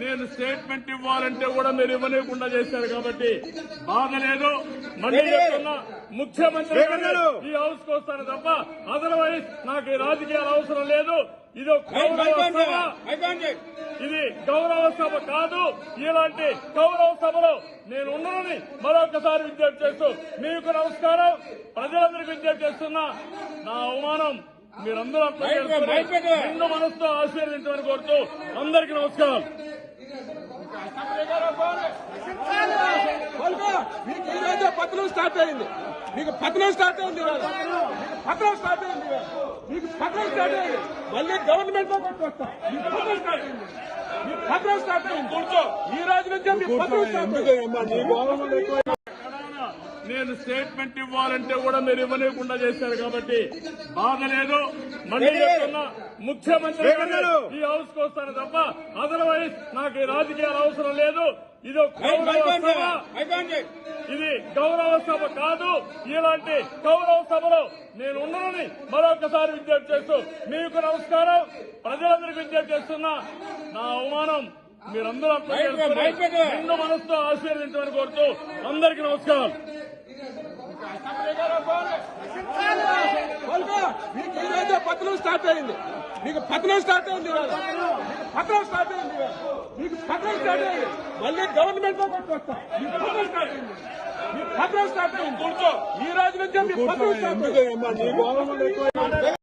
నేను స్టేట్మెంట్ ఇవ్వాలంటే కూడా మీరు ఇవ్వలేకుండా చేశారు కాబట్టి బాధ లేదు. మళ్ళీ చెప్తున్నా ముఖ్యమంత్రి ఈ హౌస్కు వస్తాను తప్ప అదర్వైజ్ నాకు ఈ రాజకీయాలు అవసరం లేదు. ఇది ఒక గౌరవ సభ. ఇది గౌరవ సభ కాదు ఇలాంటి గౌరవ సభలో నేను ఉన్నానని మరొకసారి విజ్ఞప్తి చేస్తూ మీకు నమస్కారం. ప్రజలందరికీ విజ్ఞప్తి చేస్తున్నా నా అవమానం మీరందరూ అర్థం చేసుకుని నిండు మనసుతో ఆశీర్వదించమని కోరుతూ అందరికీ నమస్కారం పలుకో, మీకు ఈ రోజే పత్రం స్టార్ట్ అయింది మీకు పత్రం స్టార్ట్ అయింది. పత్రం స్టార్ట్ అయింది. మీకు పత్రం స్టార్ట్ అయింది మళ్ళీ గవర్నమెంట్లో కొట్టుకొస్తా మీకు పత్రం స్టార్ట్ అయింది మీకు పత్రం స్టార్ట్ అయింది. కూర్చో ఈ రోజు నుంచే మీ పత్రం స్టార్ట్ అయింది తెలంగాణ నేను స్టేట్మెంట్ ఇవ్వాలంటే కూడా మీరు ఇవ్వలేకుండా చేశారు కాబట్టి బాధ లేదు. మళ్ళీ చెప్తున్నా ముఖ్యమంత్రి ఈ హౌస్కు వస్తాను తప్ప అదర్వైజ్ నాకు ఈ రాజకీయాలు అవసరం లేదు. ఇది ఇది గౌరవ సభ కాదు. ఇలాంటి గౌరవ సభలో నేను ఉన్నానని మరొకసారి విజ్ఞప్తి చేస్తూ మీకు నమస్కారం. ప్రజలందరికీ విజ్ఞప్తి చేస్తున్నా నా అవమానం మీరందరూ అర్థం చేసుకుని నిండు మనసుతో ఆశీర్వదించమని కోరుతూ అందరికీ నమస్కారం. మీకు ఈ రోజే పత్రం స్టార్ట్ అయింది మీకు పత్రం స్టార్ట్ అయింది పత్రం స్టార్ట్ అయింది. మీకు పత్రం స్టార్ట్ అయింది మళ్ళీ గవర్నమెంట్లో కొట్టుకొస్తా మీకు పత్రం స్టార్ట్ అయింది మీకు పత్రం స్టార్ట్ అయింది ఈ రోజు నుంచే మీ పత్రం స్టార్ట్ అయింది